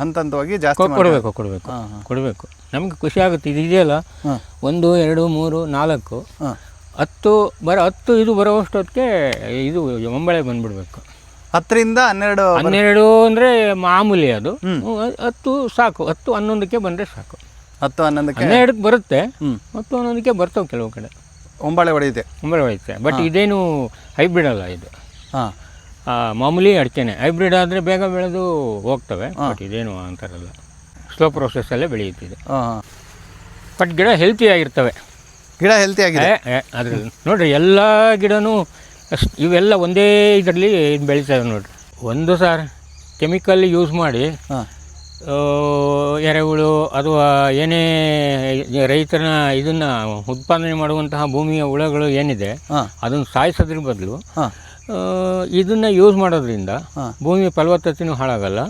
ಹಂತ ಹಂತವಾಗಿ ಜಾಸ್ತಿ ಕೊಡಬೇಕು ಕೊಡಬೇಕು. ಕೊಡಬೇಕು. ನಮಗೆ ಖುಷಿ ಆಗುತ್ತೆ. ಇದು ಇದೆಯಲ್ಲ? ಒಂದು ಎರಡು ಮೂರು ನಾಲ್ಕು. ಹತ್ತು ಬರೋ ಹತ್ತು ಇದು ಬರೋಷ್ಟೊತ್ತಿಗೆ ಇದು ಒಂಬಳೆ ಬಂದ್ಬಿಡ್ಬೇಕು. ಹತ್ತರಿಂದ ಹನ್ನೆರಡು ಹನ್ನೆರಡು ಅಂದರೆ ಮಾಮೂಲಿ ಅದು. ಹತ್ತು ಸಾಕು. ಹತ್ತು ಹನ್ನೊಂದಕ್ಕೆ ಬಂದರೆ ಸಾಕು. ಹತ್ತು ಹನ್ನೊಂದಕ್ಕೆ? ಹನ್ನೆರಡಕ್ಕೆ ಬರುತ್ತೆ. ಹತ್ತು ಹನ್ನೊಂದಕ್ಕೆ ಬರ್ತವೆ ಕೆಲವು ಕಡೆ. ಒಂಬಳೆ ಹೊಡೆಯುತ್ತೆ ಒಂಬಳೆ ಹೊಡೆಯುತ್ತೆ ಬಟ್ ಇದೇನು ಹೈಬ್ರಿಡ್ ಅಲ್ಲ ಇದು. ಹಾಂ. ಮಾಮೂಲಿ ಅಡಿಕೆನೆ. ಹೈಬ್ರಿಡ್ ಆದರೆ ಬೇಗ ಬೆಳೆದು ಹೋಗ್ತವೆ ಬಟ್ ಇದೇನು ಅಂತಾರಲ್ಲ. ಸ್ಲೋ ಪ್ರೊಸೆಸ್ಸಲ್ಲೇ ಬೆಳೆಯುತ್ತಿದೆ. ಹಾಂ ಬಟ್ ಗಿಡ ಹೆಲ್ತಿ ಆಗಿರ್ತವೆ. ಗಿಡ ಹೆಲ್ತಿ ಆಗಿದೆ. ಅದ್ರ ನೋಡ್ರಿ ಎಲ್ಲ ಗಿಡನೂ ಅಷ್ಟ್ ಇವೆಲ್ಲ ಒಂದೇ ಇದರಲ್ಲಿ ಇದು ಬೆಳೀತವೆ ನೋಡ್ರಿ. ಒಂದು ಸಾರ್ ಕೆಮಿಕಲ್ ಯೂಸ್ ಮಾಡಿ ಹಾಂ. ಆ, ಎರೆಹುಳು ಅಥವಾ ಏನೇ ರೈತನ ಇದನ್ನು ಉತ್ಪಾದನೆ ಮಾಡುವಂತಹ ಭೂಮಿಯ ಹುಳಗಳು ಏನಿದೆ ಹಾಂ. ಅದನ್ನು ಸಾಯಿಸೋದ್ರ ಬದಲು ಹಾಂ. ಇದನ್ನು ಯೂಸ್ ಮಾಡೋದ್ರಿಂದ ಭೂಮಿ ಫಲವತ್ತತೆನೂ ಹಾಳಾಗಲ್ಲ.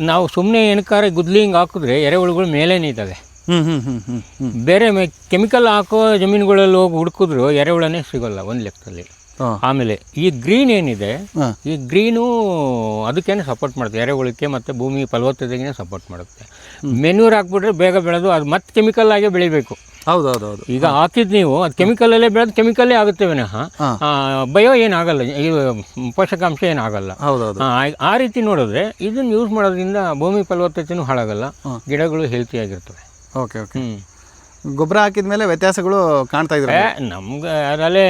ನಾವು ಸುಮ್ಮನೆ ಏನಕ್ಕಾರ ಗುದ್ಲಿ ಹಿಂಗೆ ಹಾಕಿದ್ರೆ ಎರೆಹುಳುಗಳು ಮೇಲೆ ನೀತವೆ. ಹ್ಞೂ ಹ್ಞೂ ಹ್ಞೂ ಹ್ಞೂ ಹ್ಞೂ ಬೇರೆ ಕೆಮಿಕಲ್ ಹಾಕೋ ಜಮೀನುಗಳಲ್ಲಿ ಹೋಗಿ ಹುಡುಕಿದ್ರು ಎರೆಹುಳನೇ ಸಿಗೋಲ್ಲ ಒಂದು ಲೆಕ್ಕದಲ್ಲಿ. ಆಮೇಲೆ ಈ ಗ್ರೀನ್ ಏನಿದೆ ಈ ಗ್ರೀನು ಅದಕ್ಕೇನೆ ಸಪೋರ್ಟ್ ಮಾಡುತ್ತೆ. ಎರೆಹುಳಕ್ಕೆ ಮತ್ತು ಭೂಮಿ ಫಲವತ್ತತೆಗೆ ಸಪೋರ್ಟ್ ಮಾಡುತ್ತೆ. ಮೆನ್ಯೂರ್ ಹಾಕ್ಬಿಟ್ರೆ ಬೇಗ ಬೆಳೆದು ಅದು ಮತ್ತೆ ಕೆಮಿಕಲ್ ಆಗೇ ಬೆಳಿಬೇಕು. ಹೌದು ಹೌದು ಹೌದು ಈಗ ಹಾಕಿದ್ ನೀವು ಅದು ಕೆಮಿಕಲಲ್ಲೇ ಬೆಳೆದು ಕೆಮಿಕಲ್ಲೇ ಆಗುತ್ತೆ ವಿನಃ. ಬಯೋ ಏನಾಗಲ್ಲ ಈ ಪೋಷಕಾಂಶ ಏನಾಗಲ್ಲ. ಹೌದು ಹೌದು ಆ, ರೀತಿ ನೋಡಿದ್ರೆ ಇದನ್ನು ಯೂಸ್ ಮಾಡೋದ್ರಿಂದ ಭೂಮಿ ಫಲವತ್ತತೆನೂ ಹಾಳಾಗಲ್ಲ. ಗಿಡಗಳು ಹೆಲ್ತಿಯಾಗಿರ್ತವೆ ಓಕೆ ಓಕೆ. ಗೊಬ್ಬರ ಹಾಕಿದ ಮೇಲೆ ವ್ಯತ್ಯಾಸಗಳು ಕಾಣ್ತಾ ಇದ್ರೆ ನಮ್ಗೆ ಅದರಲ್ಲೇ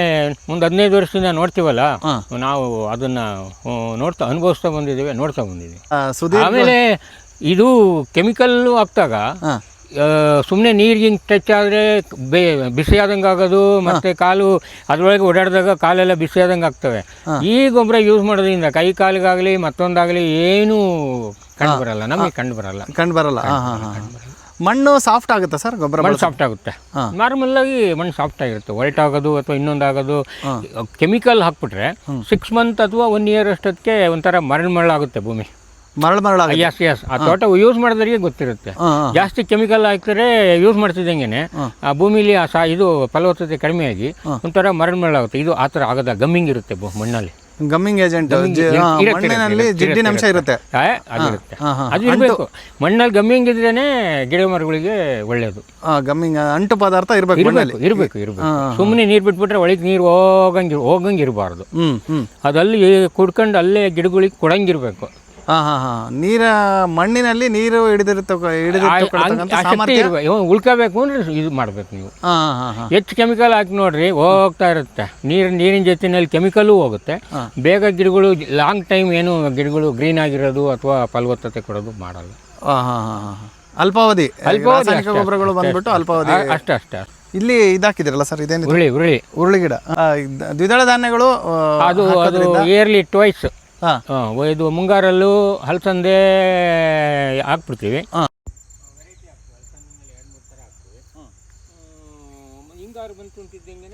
ಒಂದು ಹದಿನೈದು ವರ್ಷದಿಂದ ನೋಡ್ತೀವಲ್ಲ? ನಾವು ಅದನ್ನ ನೋಡ್ತಾ ಅನುಭವಿಸ್ತಾ ಬಂದಿದ್ದೀವಿ ನೋಡ್ತಾ ಬಂದಿದ್ದೀವಿ. ಆಮೇಲೆ ಇದು ಕೆಮಿಕಲ್ ಹಾಕ್ದಾಗ ಸುಮ್ಮನೆ ನೀರಿಗೆ ಟಚ್ ಆದರೆ ಬೇ ಬಿಸಿಯಾದಂಗೆ ಆಗೋದು ಮತ್ತು ಕಾಲು ಅದರೊಳಗೆ ಓಡಾಡಿದಾಗ ಕಾಲೆಲ್ಲ ಬಿಸಿಯಾದಂಗೆ ಆಗ್ತವೆ. ಈ ಗೊಬ್ಬರ ಯೂಸ್ ಮಾಡೋದ್ರಿಂದ ಕೈ ಕಾಲಿಗಾಗಲಿ ಮತ್ತೊಂದಾಗಲಿ ಏನೂ ಕಂಡು ಬರಲ್ಲ ನಮಗೆ ಕಂಡು ಬರಲ್ಲ ಕಂಡು ಬರಲ್ಲ. ಮಣ್ಣು ಸಾಫ್ಟ್ ಆಗುತ್ತಾ ಸರ್? ಗೊಬ್ಬರ ಮಣ್ಣು ಸಾಫ್ಟ್ ಆಗುತ್ತೆ. ನಾರ್ಮಲ್ ಆಗಿ ಮಣ್ಣು ಸಾಫ್ಟ್ ಆಗಿರುತ್ತೆ. ವೈಟ್ ಆಗೋದು ಅಥವಾ ಇನ್ನೊಂದಾಗೋದು ಕೆಮಿಕಲ್ ಹಾಕ್ಬಿಟ್ರೆ ಸಿಕ್ಸ್ ಮಂತ್ ಅಥವಾ ಒನ್ ಇಯರ್ ಅಷ್ಟೊತ್ತಿಗೆ ಒಂಥರ ಮರಳು ಮರಳಾಗುತ್ತೆ ಭೂಮಿ. ಮರಳು ಮರಳು ಎಸ್ ಎಸ್ ಆ ತೋಟ ಯೂಸ್ ಮಾಡಿದ್ರಿಗೆ ಗೊತ್ತಿರುತ್ತೆ. ಜಾಸ್ತಿ ಕೆಮಿಕಲ್ ಹಾಕಿದ್ರೆ ಯೂಸ್ ಮಾಡ್ತಿದ್ದಂಗೆ ಆ ಭೂಮಿಲಿ ಆ ಸಾ ಇದು ಫಲವತ್ತತೆ ಕಡಿಮೆಯಾಗಿ ಒಂಥರ ಮರಳು ಮರಳಾಗುತ್ತೆ ಇದು ಆ ಥರ ಆಗದ ಗಮ್ಮಿಂಗ್ ಇರುತ್ತೆ ಮಣ್ಣಲ್ಲಿ. ಗಮ್ಮಿಂಗ್ ಏಜೆಂಟ್ ಮಣ್ಣಿನಲ್ಲಿ ಜಿಡ್ಡಿನ ಇರುತ್ತೆ, ಅಂಶ ಇರುತ್ತೆ. ಅದು ಇರಬೇಕು. ಮಣ್ಣಲ್ಲಿ ಗಮ್ಮಿಂಗ್ ಇದ್ರೇನೆ ಗಿಡ ಮರಗಳಿಗೆ ಒಳ್ಳೆಯದು ಗಮ್ಮಿಂಗ್ ಅಂಟು ಪದಾರ್ಥ ಇರಬೇಕು ಮಣ್ಣಲ್ಲಿ. ಇರಬೇಕು ಇರಬೇಕು. ಇರಬೇಕು ಸುಮ್ಮನೆ ನೀರು ಬಿಟ್ಬಿಟ್ರೆ ಒಳಗೆ ನೀರು ಹೋಗಂಗಿರ್ ಹೋಗಂಗಿರಬಾರ್ದು. ಅದಲ್ಲಿ ಕುಡ್ಕೊಂಡು ಅಲ್ಲೇ ಗಿಡಗಳಿಗೆ ಕೊಡಂಗಿರ್ಬೇಕು. ಹಾಂ ಹಾಂ ಹಾಂ. ನೀರ ಮಣ್ಣಿನಲ್ಲಿ ನೀರು ಹಿಡಿದಿರ್ತಕ್ಕ ಹಿಡಿದಿರ್ತಕ್ಕಂಥ ಸಾಮರ್ಥ್ಯ ಉಳ್ಕೋಬೇಕು ಅಂದ್ರೆ ಇದು ಮಾಡ್ಬೇಕು ನೀವು. ಹಾಂ ಹಾಂ ಹಾಂ ಹಾಂ. ಹೆಚ್ಚು ಕೆಮಿಕಲ್ ಹಾಕಿ ನೋಡ್ರಿ ಹೋಗ್ತಾ ಇರುತ್ತೆ. ನೀರು ನೀರಿನ ಜೊತೆನಲ್ಲಿ ಕೆಮಿಕಲ್ ಹೋಗುತ್ತೆ. ಬೇಗ ಗಿಡಗಳು ಲಾಂಗ್ ಟೈಮ್ ಏನು ಗಿಡಗಳು ಗ್ರೀನ್ ಆಗಿರೋದು ಅಥವಾ ಫಲವತ್ತತೆ ಕೊಡೋದು ಮಾಡಲ್ಲ. ಹಾಂ ಹಾಂ ಹಾಂ ಹಾಂ ಅಲ್ಪಾವಧಿ ಅಲ್ಪಾವಧಿ ಗೊಬ್ಬರಗಳು ಬಂದ್ಬಿಟ್ಟು ಅಲ್ಪಾವಧಿ. ಅಷ್ಟೇ ಅಷ್ಟೇ ಇಲ್ಲಿ ಇದಾಕಿದಿರಲ್ಲ ಸರ್ ಇದೇನು ಉರುಳಿ ಉರುಳಿ ಉರುಳಿ ಗಿಡ. ದ್ವಿದಳ ಧಾನ್ಯಗಳು ಅದು ಇಯರ್ಲಿ ಟ್ವೈಸ್ ಹಾಂ. ಇದು ಮುಂಗಾರಲ್ಲೂ ಹಲಸಂದೆ ಹಾಕ್ಬಿಡ್ತೀವಿ. ಹಾಂ. ಹಿಂಗಾರು ಬಂತು ಅಂತಿದ್ದಂಗೆ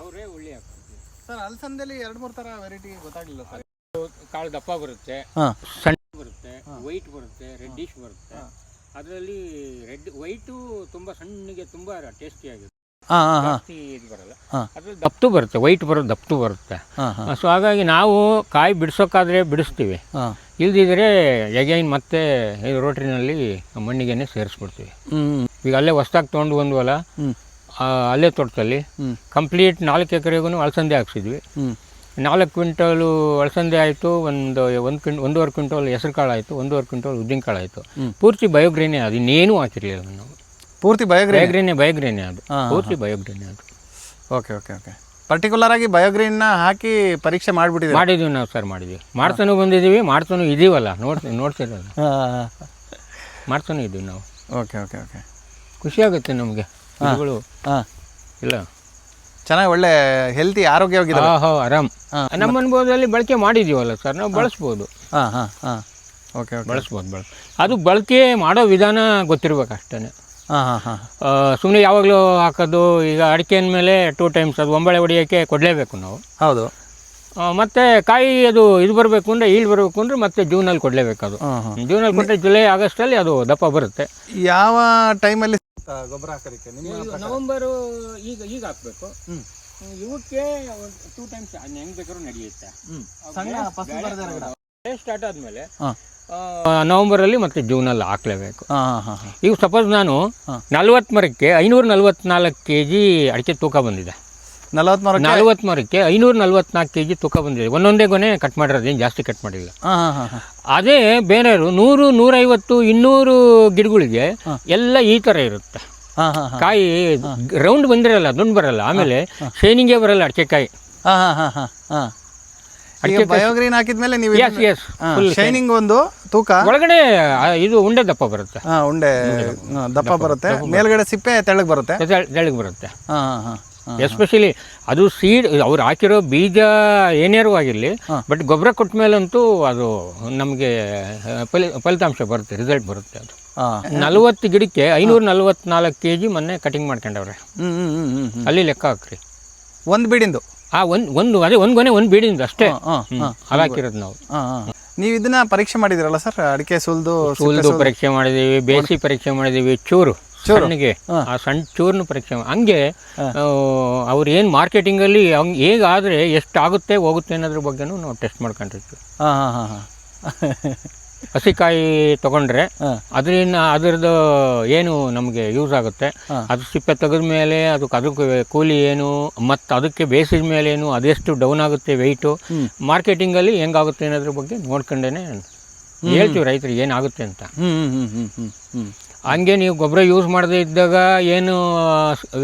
ಅವರೇ ಉಳ್ಳಿ ಹಾಕ್ಬಿಡ್ತೀವಿ. ಸರ್ ಅಲಸಂದೆಲಿ ಎರಡು ಮೂರು ಥರ ವೆರೈಟಿ ಗೊತ್ತಾಗಲಿಲ್ಲ ಸರ್. ಕಾಳು ದಪ್ಪ ಬರುತ್ತೆ ಹಾಂ. ಸಣ್ಣ ಬರುತ್ತೆ ವೈಟ್ ಬರುತ್ತೆ ರೆಡ್ಡಿಶ್ ಬರುತ್ತೆ. ಅದರಲ್ಲಿ ರೆಡ್ ವೈಟು ತುಂಬ ಸಣ್ಣಗೆ ತುಂಬ ಟೇಸ್ಟಿ ಆಗುತ್ತೆ ಹಾಂ ಹಾಂ ಹಾಂ. ಜಾಸ್ತಿ ಇದು ಬರಲ್ಲ. ಹಾಂ. ಅದ್ರಲ್ಲಿ ದಪ್ತು ಬರುತ್ತೆ ವೈಟ್ ಬರೋ ದಪ್ತು ಬರುತ್ತೆ. ಹಾಂ ಹಾಂ. ಸೊ ಹಾಗಾಗಿ ನಾವು ಕಾಯಿ ಬಿಡಿಸೋಕ್ಕಾದ್ರೆ ಬಿಡಿಸ್ತೀವಿ. ಹಾಂ. ಇಲ್ದಿದ್ರೆ ಎಗೈನ್ ಮತ್ತೆ ರೋಟ್ರಿನಲ್ಲಿ ಮಣ್ಣಿಗೆನೆ ಸೇರಿಸ್ಬಿಡ್ತೀವಿ. ಹ್ಞೂ ಈಗ ಅಲ್ಲೇ ಹೊಸ್ದಾಗಿ ತೊಗೊಂಡು ಬಂದ್ವಲ್ಲ ಹ್ಞೂ ಆ, ಅಲ್ಲೇ ತೋಟದಲ್ಲಿ ಹ್ಞೂ ಕಂಪ್ಲೀಟ್ ನಾಲ್ಕು ಎಕರೆಗೂ ಅಳಸಂದೆ ಹಾಕ್ಸಿದ್ವಿ. ಹ್ಞೂ ನಾಲ್ಕು ಕ್ವಿಂಟಲು ಅಲಸಂದೆ ಆಯಿತು ಒಂದು ಒಂದು ಕ್ವಿಂಟ್ ಒಂದೂವರೆ ಕ್ವಿಂಟಲ್ ಹೆಸರು ಕಾಳು ಆಯಿತು ಒಂದೂವರೆ ಕ್ವಿಂಟಲ್ ಉದ್ದಿನ ಕಾಳು ಆಯಿತು ಪೂರ್ತಿ ಬಯೋಗ್ರೇನೇ ಅದು ಇನ್ನೇನೂ ಹಾಕಿರಲಿಲ್ಲ ನಾವು. ಪೂರ್ತಿ ಬಯೋಗ್ರೀನ್? ಬಯೋಗ್ರೀನೇ ಬಯೋಗ್ರೇನೇ ಅದು. ಪೂರ್ತಿ ಬಯೋಗ್ರೀನೇ ಅದು. Okay okay okay. ಪರ್ಟಿಕ್ಯುಲರ್ ಆಗಿ ಬಯೋಗ್ರೀನ್ನ ಹಾಕಿ ಪರೀಕ್ಷೆ ಮಾಡಿಬಿಟ್ಟಿದೆ ಮಾಡಿದ್ವಿ ನಾವು ಸರ್ ಮಾಡಿದ್ವಿ ಮಾಡ್ತಾನೂ ಬಂದಿದ್ದೀವಿ ಮಾಡ್ತಾನೂ ಇದೀವಲ್ಲ. ನೋಡ್ತೀವಿ ನೋಡ್ತಿರಲ್ಲ ಹಾಂ ಮಾಡ್ತಾನೂ ಇದ್ದೀವಿ ನಾವು. Okay okay okay. ಖುಷಿ ಆಗುತ್ತೆ ನಮಗೆ. ಹಾಂ ಇಲ್ಲ. ಚೆನ್ನಾಗಿ ಒಳ್ಳೆ ಹೆಲ್ತಿ ಆರೋಗ್ಯವಾಗಿದೆ ಆಹೋ ಆರಾಮ್. ನಮ್ಮ ಅನುಭವದಲ್ಲಿ ಬಳಕೆ ಮಾಡಿದ್ದೀವಲ್ಲ ಸರ್ ನಾವು ಬಳಸ್ಬೋದು. ಹಾಂ ಹಾಂ ಹಾಂ. Okay okay. ಬಳಸ್ಬೋದು ಬಳಸ್ ಅದು ಬಳಕೆ ಮಾಡೋ ವಿಧಾನ ಗೊತ್ತಿರ್ಬೇಕು ಅಷ್ಟೇ ಹಾಂ ಹಾಂ ಹಾಂ. ಸುಮ್ಮನೆ ಯಾವಾಗಲೂ ಹಾಕೋದು ಈಗ ಅಡಿಕೆ ಮೇಲೆ ಟೂ ಟೈಮ್ಸ್ ಅದು ಒಂಬಳೆ ಹೊಡಿಯೋಕ್ಕೆ ಕೊಡಲೇಬೇಕು ನಾವು. ಹೌದು. ಮತ್ತು ಕಾಯಿ ಅದು ಇದು ಬರಬೇಕು ಅಂದರೆ ಈಳು ಬರಬೇಕು ಅಂದರೆ ಮತ್ತೆ ಜೂನಲ್ಲಿ ಕೊಡಲೇಬೇಕು ಅದು. ಹಾಂ ಹಾಂ. ಜೂನಲ್ಲಿ ಕೊಟ್ಟರೆ ಜುಲೈ ಆಗಸ್ಟಲ್ಲಿ ಅದು ದಪ್ಪ ಬರುತ್ತೆ. ಯಾವ ಟೈಮಲ್ಲಿ ಗೊಬ್ಬರ ಹಾಕೋದಕ್ಕೆ? ನಿಮ್ಮ ನವಂಬರು ಈಗ ಈಗ ಹಾಕಬೇಕು. ಹ್ಞೂ ಇವಕ್ಕೆ ಟೂ ಟೈಮ್ಸ್ ಹೆಂಗೆ ಬೇಕಾದ್ರೂ ನಡೆಯುತ್ತೆ. ಸ್ಟಾರ್ಟ್ ಆದಮೇಲೆ ಹಾಂ. ನವಂಬರಲ್ಲಿ ಮತ್ತು ಜೂನಲ್ಲಿ ಹಾಕ್ಲೇಬೇಕು. ಈಗ ಸಪೋಸ್ ನಾನು ನಲ್ವತ್ತು ಮರಕ್ಕೆ ಐನೂರ ನಲ್ವತ್ನಾಲ್ಕು ಕೆ ಜಿ ಅಡಿಕೆ ತೂಕ ಬಂದಿದೆ. ನಲವತ್ಮೂರು ಮರಕ್ಕೆ ಐನೂರ ನಲ್ವತ್ನಾಲ್ಕು ಕೆ ಜಿ ತೂಕ ಬಂದಿದೆ. ಒಂದೊಂದೇ ಗೊನೆ ಕಟ್ ಮಾಡಿರೋದು ಏನು ಜಾಸ್ತಿ ಕಟ್ ಮಾಡಿಲ್ಲ. ಅದೇ ಬೇರೆಯವರು ನೂರು ನೂರೈವತ್ತು ಇನ್ನೂರು ಗಿಡಗಳಿಗೆ ಎಲ್ಲ ಈ ಥರ ಇರುತ್ತೆ. ಕಾಯಿ ರೌಂಡ್ ಬಂದಿರಲ್ಲ ದುಂಡು ಬರಲ್ಲ. ಆಮೇಲೆ ಶೈನಿಂಗೇ ಬರಲ್ಲ ಅಡಿಕೆ ಕಾಯಿ. ಹಾಂ ಹಾಂ ಹಾಂ ಹಾಂ. ಈಗ ಬಯೋಗ್ರೀನ್ ಹಾಕಿದ್ಮೇಲೆ ನೀವು ಎಸ್ ಎಸ್ ಶೈನಿಂಗ್ ಒಂದು ತೂಕ. ಒಳಗಡೆ ಆ, ಇದು ಉಂಡೆ ದಪ್ಪ ಬರುತ್ತೆ. ಹಾಂ ಉಂಡೆ ಹಾ, ದಪ್ಪ ಬರುತ್ತೆ. ಮೇಲ್ಗಡೆ ಸಿಪ್ಪೆ ತೆಳ್ಳಗೆ ಬರುತ್ತೆ. ತೆಳಗೆ ಬರುತ್ತೆ. ಹಾಂ ಹಾಂ ಎಸ್ಪೆಷಲಿ ಅದು ಸೀಡ್ ಅವ್ರು ಹಾಕಿರೋ ಬೀಜ ಏನೇರೂ ಆಗಿರಲಿ ಬಟ್ ಗೊಬ್ಬರ ಕೊಟ್ಟ ಮೇಲಂತೂ ಅದು ನಮಗೆ ಫಲಿ ಫಲಿತಾಂಶ ಬರುತ್ತೆ ರಿಸಲ್ಟ್ ಬರುತ್ತೆ ಅದು. ಹಾಂ. ನಲವತ್ತು ಗಿಡಕ್ಕೆ ಐನೂರ ನಲವತ್ನಾಲ್ಕು ಕೆ ಜಿ ಮೊನ್ನೆ ಕಟಿಂಗ್ ಮಾಡ್ಕೊಂಡವ್ರೆ. ಅಲ್ಲಿ ಲೆಕ್ಕ ಹಾಕ್ರಿ. ಒಂದು ಬೀಡಿಂದು. ಆ ಒಂದು ಒಂದು ಅದೇ ಒಂದು ಗೊನೆ ಒಂದು ಬೀಡಿಂದ ಅಷ್ಟೇ. ಹಾಕಿರೋದು ನಾವು. ನೀವು ಇದನ್ನ ಪರೀಕ್ಷೆ ಮಾಡಿದಿರಲ್ಲ ಸರ್? ಅಡಿಕೆ ಸುಲ್ದು ಸುಲ್ದು ಪರೀಕ್ಷೆ ಮಾಡಿದೀವಿ ಬೇಸಿ ಪರೀಕ್ಷೆ ಮಾಡಿದೀವಿ ಚೂರು. ಚೂರ್ನಿಗೆ ಆ ಸಣ್ಣ ಚೂರ್ನ ಪರೀಕ್ಷೆ ಹಂಗೆ ಅವ್ರು ಏನು ಮಾರ್ಕೆಟಿಂಗಲ್ಲಿ ಹಂಗೆ ಹೇಗಾದರೆ ಎಷ್ಟು ಆಗುತ್ತೆ ಹೋಗುತ್ತೆ ಅನ್ನೋದ್ರ ಬಗ್ಗೆನೂ ನಾವು ಟೆಸ್ಟ್ ಮಾಡ್ಕೊಂಡಿರ್ತೀವಿ. ಹಾಂ ಹಾಂ ಹಾಂ ಹಾಂ. ಹಸಿಕಾಯಿ ತಗೊಂಡ್ರೆ. ಅದರಿಂದ ಅದರದ್ದು ಏನು ನಮಗೆ ಯೂಸ್ ಆಗುತ್ತೆ. ಅದು ಸಿಪ್ಪೆ ತೆಗೆದ ಮೇಲೆ ಅದಕ್ಕೆ ಅದಕ್ಕೆ ಕೂಲಿ ಏನು ಮತ್ತು ಅದಕ್ಕೆ ಬೇಸಿದ ಮೇಲೆ ಏನು ಅದೆಷ್ಟು ಡೌನ್ ಆಗುತ್ತೆ ವೆಯ್ಟು ಮಾರ್ಕೆಟಿಂಗಲ್ಲಿ ಹೆಂಗಾಗುತ್ತೆ ಅನ್ನೋದ್ರ ಬಗ್ಗೆ ನೋಡ್ಕೊಂಡೇ ಹೇಳ್ತೀವಿ ರೈತರಿಗೆ ಏನಾಗುತ್ತೆ ಅಂತ. ಹಂಗೆ ನೀವು ಗೊಬ್ಬರ ಯೂಸ್ ಮಾಡದೇ ಇದ್ದಾಗ ಏನು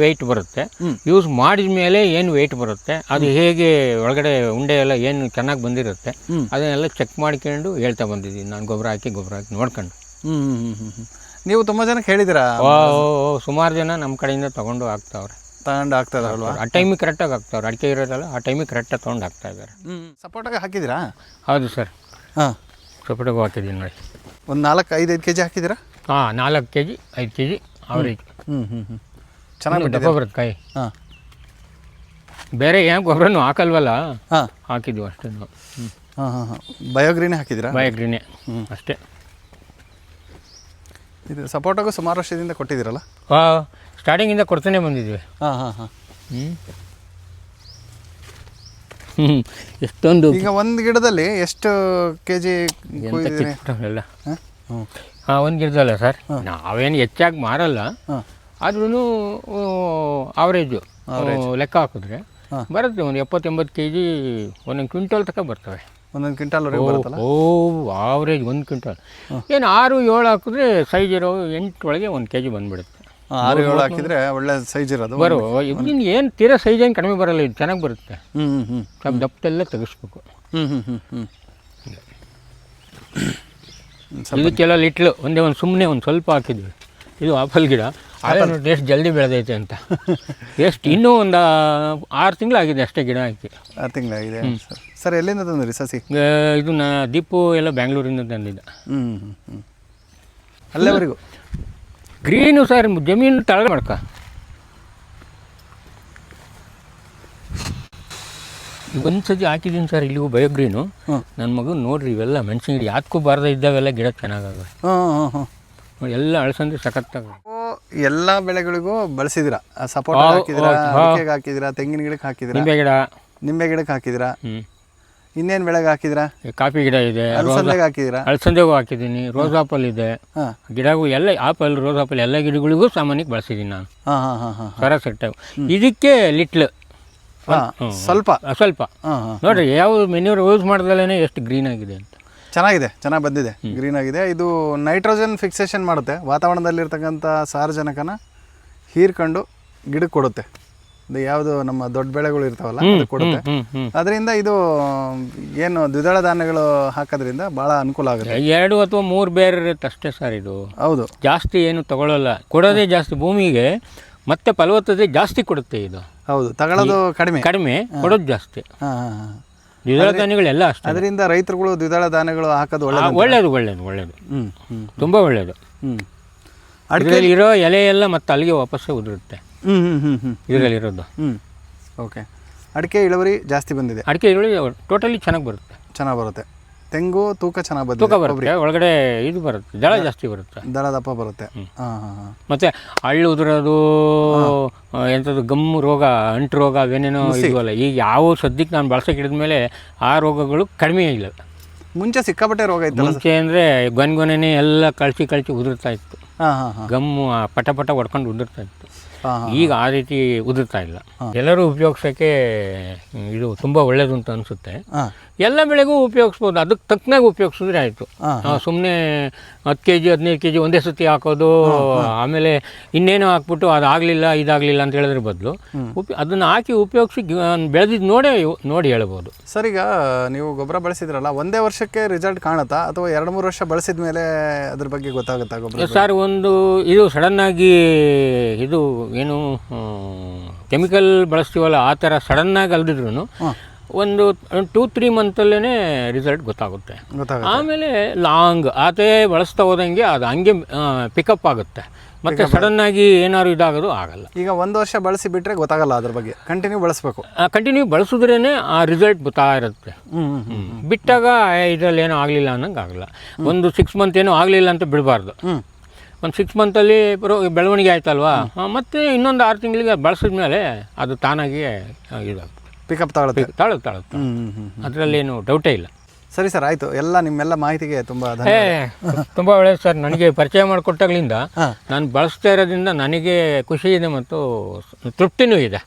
ವೆಯ್ಟ್ ಬರುತ್ತೆ. ಯೂಸ್ ಮಾಡಿದ ಮೇಲೆ ಏನು ವೆಯ್ಟ್ ಬರುತ್ತೆ ಅದು ಹೇಗೆ ಒಳಗಡೆ ಉಂಡೆ ಎಲ್ಲ ಏನು ಚೆನ್ನಾಗಿ ಬಂದಿರುತ್ತೆ ಅದನ್ನೆಲ್ಲ ಚೆಕ್ ಮಾಡ್ಕೊಂಡು ಹೇಳ್ತಾ ಬಂದಿದ್ದೀನಿ ನಾನು ಗೊಬ್ಬರ ಹಾಕಿ ಗೊಬ್ಬರ ಹಾಕಿ ನೋಡ್ಕೊಂಡು. ನೀವು ತುಂಬ ಜನಕ್ಕೆ ಹೇಳಿದಿರಾ ಸುಮಾರು ಜನ ನಮ್ಮ ಕಡೆಯಿಂದ ತೊಗೊಂಡು ಹಾಕ್ತಾವ್ರೆ. ತಗೊಂಡು ಆಗ್ತಾ ಇದಾರಲ್ವಾ ಆ ಟೈಮಿಗೆ ಕರೆಕ್ಟಾಗಿ ಹಾಕ್ತಾವ್ರೆ. ಅಡಿಕೆ ಇರೋದಲ್ಲ ಆ ಟೈಮಿಗೆ ಕರೆಕ್ಟಾಗಿ ತೊಗೊಂಡು ಹಾಕ್ತಾ ಇದ್ದಾರೆ. ಸಪೋರ್ಟಾಗಿ ಹಾಕಿದ್ದೀರಾ? ಹೌದು ಸರ್. ಹಾಂ. ಸಪೋರ್ಟಾಗಿ ಹಾಕಿದ್ದೀನಿ ನೋಡಿ. ಒಂದು ನಾಲ್ಕು ಐದು ಐದು ಕೆ ಜಿ ಹಾಕಿದ್ದೀರಾ? ಹಾಂ ನಾಲ್ಕು ಕೆ ಜಿ ಐದು ಕೆ ಜಿ ಅವ್ರಿಗೆ ಹ್ಞೂ ಹ್ಞೂ ಹ್ಞೂ ಚೆನ್ನಾಗಿ ಬಿಟ್ಟಿದೆ ಬರುತ್ತೆ ಕಾಯಿ. ಹಾಂ. ಬೇರೆ ಏನು ಗೊಬ್ಬರನೂ ಹಾಕಲ್ವಲ್ಲ? ಹಾಂ. ಹಾಕಿದ್ವಿ ಅಷ್ಟೇ ನಾವು. ಹ್ಞೂ ಹಾಂ ಹಾಂ ಹಾಂ. ಬಯೋಗ್ರೀನೇ ಹಾಕಿದ್ದೀರಾ? ಬಯೋಗ್ರೀನೆ. ಅಷ್ಟೇ. ಇದು ಸಪೋರ್ಟಾಗೂ ಸುಮಾರು ವರ್ಷದಿಂದ ಕೊಟ್ಟಿದ್ದೀರಲ್ಲ? ಹಾಂ ಸ್ಟಾರ್ಟಿಂಗಿಂದ ಕೊಡ್ತಾನೆ ಬಂದಿದ್ವಿ. ಹಾಂ ಹಾಂ ಹಾಂ. ಹ್ಞೂ ಹ್ಞೂ ಎಷ್ಟೊಂದು ಈಗ ಒಂದು ಗಿಡದಲ್ಲಿ ಎಷ್ಟು ಕೆ ಜಿ ಎಲ್ಲ ಹಾಂ? ಒಂದು ಗಿಡದಲ್ಲ ಸರ್. ನಾವೇನು ಹೆಚ್ಚಾಗಿ ಮಾರಲ್ಲ. ಆದ್ರೂ ಆವ್ರೇಜು ಲೆಕ್ಕ ಹಾಕಿದ್ರೆ ಬರುತ್ತೆ ಒಂದು ಎಪ್ಪತ್ತೆಂಬತ್ತು ಕೆ ಜಿ ಒಂದೊಂದು ಕ್ವಿಂಟಲ್ ತನಕ ಬರ್ತವೆ. ಒಂದೊಂದು ಕ್ವಿಂಟಲ್ ಓ ಆವ್ರೇಜ್ ಒಂದು ಕ್ವಿಂಟಲ್. ಏನು ಆರು ಏಳು ಹಾಕಿದ್ರೆ ಸೈಜ್ ಇರೋ ಒಳಗೆ ಒಂದು ಕೆ ಜಿ ಬಂದುಬಿಡುತ್ತೆ. ಆರು ಏಳು ಹಾಕಿದರೆ ಒಳ್ಳೆ ಸೈಜ್ ಇರೋದು. ಬರೋ ಇನ್ನು ಏನು ತೀರಾ ಸೈಜ್ ಏನು ಕಡಿಮೆ ಬರಲ್ಲ ಇದು ಚೆನ್ನಾಗಿ ಬರುತ್ತೆ. ಹ್ಞೂ ಹ್ಞೂ ಸ್ವಲ್ಪ ದಪ್ಪದೆಲ್ಲ ತೆಗಿಸ್ಬೇಕು. ಹ್ಞೂ ಹ್ಞೂ ಹ್ಞೂ ಹ್ಞೂ ಇದಕ್ಕೆಲ್ಲ ಲಿಟ್ಲು ಒಂದೇ ಒಂದು ಸುಮ್ಮನೆ ಒಂದು ಸ್ವಲ್ಪ ಹಾಕಿದ್ವಿ. ಇದು ಆಪಲ್ ಗಿಡ. ಅದೇ ಟೇಸ್ಟ್ ಎಷ್ಟು ಜಲ್ದಿ ಬೆಳೆದೈತೆ ಅಂತ. ಎಷ್ಟು ಇನ್ನೂ ಒಂದು ಆರು ತಿಂಗಳಾಗಿದೆ ಅಷ್ಟೇ ಗಿಡ ಹಾಕಿ. ಆರು ತಿಂಗಳಾಗಿದೆ? ಸರ್ ಸರ್ ಎಲ್ಲಿಂದ ತಂದ್ರಿ ಸಸಿ? ಆ, ಇದು ನಾ ದೀಪು ಎಲ್ಲ ಬ್ಯಾಂಗ್ಳೂರಿಂದ ತಂದಿದ್ದ. ಹ್ಞೂ ಹ್ಞೂ ಹ್ಞೂ ಅಲ್ಲೇವರೆಗೂ ಗ್ರೀನು ಸರ್ ಜಮೀನು ತಳ ಮಾಡ್ಕ. ಒಂದು ಸತಿ ಹಾಕಿದ್ದೀನಿ ಸರ್ ಇಲ್ಲಿಗೂ ಬಯೋಗ್ರೀನು. ನನ್ನ ಮಗು ನೋಡ್ರಿ ಇವೆಲ್ಲ ಮೆಣಸಿನ ಗಿಡ ಯಾತಕ್ಕೂ ಬಾರ್ದ ಇದ್ದಾವೆಲ್ಲ ಗಿಡ ಚೆನ್ನಾಗಾಗ ನೋಡಿ, ಎಲ್ಲ ಅಳಸಂದ್ರೆ ಸಖತ್ತಾಗ ಎಲ್ಲ ಬೆಳೆಗಳಿಗೂ ಬಳಸಿದಿರಾ? ಸಪೋರ್ಟ್ ಹಾಕಿದ್ರ ಹಾಕಿದಿರಾ ತೆಂಗಿನ ಗಿಡಕ್ಕೆ ಹಾಕಿದಿರಾ? ನಿಂಬೆ ಗಿಡ. ನಿಂಬೆ ಗಿಡಕ್ಕೆ ಹಾಕಿದಿರಾ? ಇನ್ನೇನು ಬೆಳೆಗೆ ಹಾಕಿದ್ರ? ಕಾಫಿ ಗಿಡ ಇದೆ ಅಲಸಂದೆಗೆ ಹಾಕಿದಿರಾ? ಅಲಸಂದೆಗೂ ಹಾಕಿದ್ದೀನಿ ರೋಸ್ ಆಪಲ್ ಇದೆ. ಹಾಂ. ಗಿಡಗೂ ಎಲ್ಲ ಆಪಲ್ ರೋಸ್ ಆಪಲ್ ಎಲ್ಲ ಗಿಡಗಳಿಗೂ ಸಾಮಾನ್ಯಕ್ಕೆ ಬಳಸಿದ್ದೀನಿ ನಾನು. ಹಾಂ ಹಾಂ ಹಾಂ ಹಾಂ ಸರ ಇದಕ್ಕೆ ಲಿಟ್ಲ್. ಹಾಂ ಸ್ವಲ್ಪ. ಸ್ವಲ್ಪ. ಹಾಂ ಹಾಂ ನೋಡ್ರಿ ಯಾವ ಮೆನ್ಯೂರ್ ಯೂಸ್ ಮಾಡ್ದಲೇ ಎಷ್ಟು ಗ್ರೀನ್ ಆಗಿದೆ ಅಂತ. ಚೆನ್ನಾಗಿದೆ ಚೆನ್ನಾಗಿ ಬಂದಿದೆ ಗ್ರೀನ್ ಆಗಿದೆ. ಇದು ನೈಟ್ರೋಜನ್ ಫಿಕ್ಸೇಷನ್ ಮಾಡುತ್ತೆ. ವಾತಾವರಣದಲ್ಲಿರ್ತಕ್ಕಂಥ ಸಾರಜನಕನ ಹೀರ್ಕೊಂಡು ಗಿಡಕ್ಕೆ ಕೊಡುತ್ತೆ. ಯಾವುದು ನಮ್ಮ ದೊಡ್ಡ ಬೆಳೆಗಳು ಇರ್ತಾವಲ್ಲ ಅದು ಕೊಡುತ್ತೆ. ಅದರಿಂದ ಇದು ಏನು ದ್ವಿದಳ ಧಾನ್ಯಗಳು ಹಾಕೋದ್ರಿಂದ ಬಹಳ ಅನುಕೂಲ ಆಗುತ್ತೆ. ಎರಡು ಅಥವಾ ಮೂರು ಬೇರೆ ಇರುತ್ತೆ ಅಷ್ಟೇ ಸರ್ ಇದು. ಹೌದು. ಜಾಸ್ತಿ ಏನು ತಗೊಳ್ಳಲ್ಲ ಕೊಡೋದೇ ಜಾಸ್ತಿ ಭೂಮಿಗೆ ಮತ್ತೆ ಫಲವತ್ತತೆ ಜಾಸ್ತಿ ಕೊಡುತ್ತೆ ಇದು. ಹೌದು ತಗೊಳ್ಳೋದು ಕಡಿಮೆ. ಕಡಿಮೆ ಕೊಡೋದು ಜಾಸ್ತಿ. ದ್ವಿದಳ ಧಾನ್ಯಗಳೆಲ್ಲ ಅಷ್ಟೇ. ಅದರಿಂದ ರೈತರುಗಳು ದ್ವಿದಳ ಧಾನ್ಯಗಳು ಹಾಕೋದು ಒಳ್ಳೆಯದು ಒಳ್ಳೆಯದು ಒಳ್ಳೆಯದು ಒಳ್ಳೇದು ಒಳ್ಳೇದು. ಹ್ಞೂ ತುಂಬ ಒಳ್ಳೆಯದು ಹ್ಞೂ ಇರೋ ಎಲೆ ಎಲ್ಲ ಮತ್ತೆ ಅಲ್ಲಿಗೆ ವಾಪಸ್ಸೇ ಉದುರುತ್ತೆ. ಹ್ಞೂ ಹ್ಞೂ ಹ್ಞೂ ಹ್ಞೂ ಇದರಲ್ಲಿರೋದು. ಹ್ಞೂ ಓಕೆ ಅಡಿಕೆ ಇಳುವರಿ ಜಾಸ್ತಿ ಬಂದಿದೆ. ಅಡಿಕೆ ಇಳುವರಿ ಟೋಟಲಿ ಚೆನ್ನಾಗಿ ಬರುತ್ತೆ. ಚೆನ್ನಾಗಿ ಬರುತ್ತೆ. ತೆಂಗು ತೂಕ ಚೆನ್ನಾಗಿ ತೂಕ ಬಂದಿದೆ ಬರುತ್ತೆ ಒಳಗಡೆ ಇದು ಬರುತ್ತೆ. ದಳ ಜಾಸ್ತಿ ಬರುತ್ತೆ. ದಳ ದಪ್ಪ ಬರುತ್ತೆ. ಹಾಂ ಹಾಂ ಹಾಂ. ಮತ್ತೆ ಹಳ್ಳು ಉದುರೋದು ಎಂಥದ್ದು ಗಮ್ಮು ರೋಗ ಅಂಟು ರೋಗ ಅವೇನೇನೋ ಇದ್ವಲ್ಲ ಈಗ ಯಾವ ಸದ್ಯಕ್ಕೆ ನಾನು ಬಳಸಕ್ಕೆ ಹಿಡಿದ ಮೇಲೆ ಆ ರೋಗಗಳು ಕಡಿಮೆ ಇಲ್ಲ. ಮುಂಚೆ ಸಿಕ್ಕಾಪಟ್ಟೆ ರೋಗ ಇತ್ತು ಮುಂಚೆ ಅಂದರೆ ಗೊನೆಗೊನೆನೇ ಎಲ್ಲ ಕಳಿಸಿ ಕಳಿಸಿ ಉದುರ್ತಾ ಇತ್ತು. ಗಮ್ಮು ಆ ಪಟ ಪಟ ಹೊಡ್ಕೊಂಡು ಉದುರ್ತಾ ಇತ್ತು. ಈಗ ಆ ರೀತಿ ಉದುರ್ತಾ ಇಲ್ಲ. ಎಲ್ಲರೂ ಉಪಯೋಗಿಸೋಕ್ಕೆ ಇದು ತುಂಬ ಒಳ್ಳೇದು ಅಂತ ಅನಿಸುತ್ತೆ ಎಲ್ಲ ಬೆಳೆಗೂ ಉಪಯೋಗಿಸ್ಬೋದು. ಅದಕ್ಕೆ ತಕ್ಕನಾಗಿ ಉಪಯೋಗಿಸಿದ್ರೆ ಆಯಿತು. ಸುಮ್ಮನೆ ಹತ್ತು ಕೆ ಜಿ ಹದಿನೈದು ಕೆ ಜಿ ಒಂದೇ ಸತಿ ಹಾಕೋದು ಆಮೇಲೆ ಇನ್ನೇನೋ ಹಾಕ್ಬಿಟ್ಟು ಅದು ಆಗಲಿಲ್ಲ ಇದಾಗಲಿಲ್ಲ ಅಂತ ಹೇಳಿದ್ರ ಬದಲು ಉಪ ಅದನ್ನು ಹಾಕಿ ಉಪಯೋಗಿಸಿ ಬೆಳೆದಿದ್ದು ನೋಡೇ ನೋಡಿ ಹೇಳ್ಬೋದು. ಸರ್ ಈಗ ನೀವು ಗೊಬ್ಬರ ಬಳಸಿದ್ರಲ್ಲ ಒಂದೇ ವರ್ಷಕ್ಕೆ ರಿಸಲ್ಟ್ ಕಾಣುತ್ತಾ? ಅಥವಾ ಎರಡು ಮೂರು ವರ್ಷ ಬಳಸಿದ ಮೇಲೆ ಅದ್ರ ಬಗ್ಗೆ ಗೊತ್ತಾಗುತ್ತಾ ಗೊಬ್ಬರ ಸರ್ ಒಂದು ಇದು ಸಡನ್ನಾಗಿ ಇದು ಏನು ಕೆಮಿಕಲ್ ಬಳಸ್ತೀವಲ್ಲ ಆ ಥರ ಸಡನ್ನಾಗಿ ಅಲ್ದಿದ್ರು ಒಂದು ಟೂ ತ್ರೀ ಮಂತಲ್ಲೇ ರಿಸಲ್ಟ್ ಗೊತ್ತಾಗುತ್ತೆ. ಆಮೇಲೆ ಲಾಂಗ್ ಆತೇ ಬಳಸ್ತಾ ಹೋದಂಗೆ ಅದು ಹಂಗೆ ಪಿಕಪ್ ಆಗುತ್ತೆ. ಮತ್ತೆ ಸಡನ್ ಆಗಿ ಏನಾದ್ರು ಇದಾಗೋದು ಆಗಲ್ಲ. ಈಗ ಒಂದು ವರ್ಷ ಬಳಸಿ ಬಿಟ್ಟರೆ ಗೊತ್ತಾಗಲ್ಲ ಅದ್ರ ಬಗ್ಗೆ. ಕಂಟಿನ್ಯೂ ಬಳಸಬೇಕು. ಕಂಟಿನ್ಯೂ ಬಳಸಿದ್ರೇನೆ ಆ ರಿಸಲ್ಟ್ ಗೊತ್ತಾ ಇರುತ್ತೆ. ಬಿಟ್ಟಾಗ ಇದರಲ್ಲಿ ಏನೋ ಆಗಲಿಲ್ಲ ಅನ್ನಂಗೆ ಆಗಲ್ಲ. ಒಂದು ಸಿಕ್ಸ್ ಮಂತ್ ಏನೂ ಆಗಲಿಲ್ಲ ಅಂತ ಬಿಡಬಾರ್ದು. ಒಂದು ಸಿಕ್ಸ್ ಮಂತಲ್ಲಿ ಬರೋ ಬೆಳವಣಿಗೆ ಆಯ್ತಲ್ವಾ? ಮತ್ತೆ ಇನ್ನೊಂದು ಆರು ತಿಂಗಳಿಗೆ ಬಳಸಿದ ಮೇಲೆ ಅದು ತಾನಾಗಿ ಇದಾಗುತ್ತೆ. ಪಿಕಪ್ ತಗೊಳುತ್ತೆ? ತಾಳುತ್ತೆ ತಾಳುತ್ತೆ ಹ್ಞೂ ಅದರಲ್ಲೇನು ಡೌಟೇ ಇಲ್ಲ. ಸರಿ ಸರ್ ಆಯಿತು. ಎಲ್ಲ ನಿಮ್ಮೆಲ್ಲ ಮಾಹಿತಿಗೆ ತುಂಬ ಏ ತುಂಬ ಒಳ್ಳೆಯದು ಸರ್. ನನಗೆ ಪರಿಚಯ ಮಾಡಿಕೊಟ್ಟಾಗ್ಲಿಂದ ನಾನು ಬಳಸ್ತಾ ಇರೋದ್ರಿಂದ ನನಗೆ ಖುಷಿ ಇದೆ ಮತ್ತು ತೃಪ್ತಿನೂ ಇದೆ.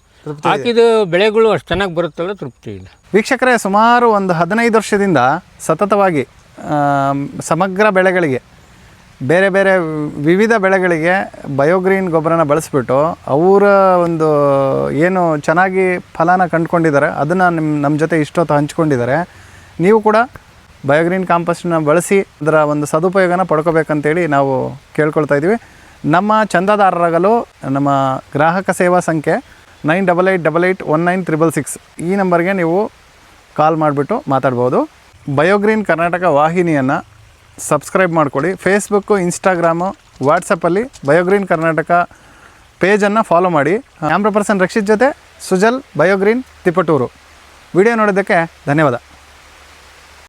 ಹಾಕಿದ ಬೆಳೆಗಳು ಅಷ್ಟು ಚೆನ್ನಾಗಿ ಬರುತ್ತಲ್ಲ ತೃಪ್ತಿ ಇದೆ ವೀಕ್ಷಕರೇ ಸುಮಾರು ಒಂದು ಹದಿನೈದು ವರ್ಷದಿಂದ ಸತತವಾಗಿ ಸಮಗ್ರ ಬೆಳೆಗಳಿಗೆ ಬೇರೆ ಬೇರೆ ವಿವಿಧ ಬೆಳೆಗಳಿಗೆ ಬಯೋಗ್ರೀನ್ ಗೊಬ್ಬರನ ಬಳಸಿಬಿಟ್ಟು ಅವರ ಒಂದು ಏನು ಚೆನ್ನಾಗಿ ಫಲನ ಕಂಡುಕೊಂಡಿದ್ದಾರೆ, ಅದನ್ನು ನಿಮ್ಮ ನಮ್ಮ ಜೊತೆ ಇಷ್ಟೊತ್ತು ಹಂಚ್ಕೊಂಡಿದ್ದಾರೆ. ನೀವು ಕೂಡ ಬಯೋಗ್ರೀನ್ ಕಾಂಪಸ್ಟನ್ನು ಬಳಸಿ ಅದರ ಒಂದು ಸದುಪಯೋಗನ ಪಡ್ಕೋಬೇಕಂತೇಳಿ ನಾವು ಕೇಳ್ಕೊಳ್ತಾ ಇದ್ದೀವಿ. ನಮ್ಮ ಚಂದಾದಾರರಾಗಲು ನಮ್ಮ ಗ್ರಾಹಕ ಸೇವಾ ಸಂಖ್ಯೆ nine double eight double eight one nine triple six ಈ ನಂಬರ್ಗೆ ನೀವು ಕಾಲ್ ಮಾಡಿಬಿಟ್ಟು ಮಾತಾಡ್ಬೋದು. ಬಯೋಗ್ರೀನ್ ಕರ್ನಾಟಕ ವಾಹಿನಿಯನ್ನು ಸಬ್ಸ್ಕ್ರೈಬ್ ಮಾಡ್ಕೊಳ್ಳಿ. ಫೇಸ್ಬುಕ್ಕು ಇನ್ಸ್ಟಾಗ್ರಾಮು ವಾಟ್ಸಪ್ಪಲ್ಲಿ ಬಯೋಗ್ರೀನ್ ಕರ್ನಾಟಕ ಪೇಜನ್ನು ಫಾಲೋ ಮಾಡಿ. ಕ್ಯಾಮ್ರಾ ಪರ್ಸನ್ ರಕ್ಷಿತ್ ಜೊತೆ ಸುಜಲ್ ಬಯೋಗ್ರೀನ್ ತಿಪಟೂರು ವಿಡಿಯೋ ನೋಡೋದಕ್ಕೆ ಧನ್ಯವಾದ.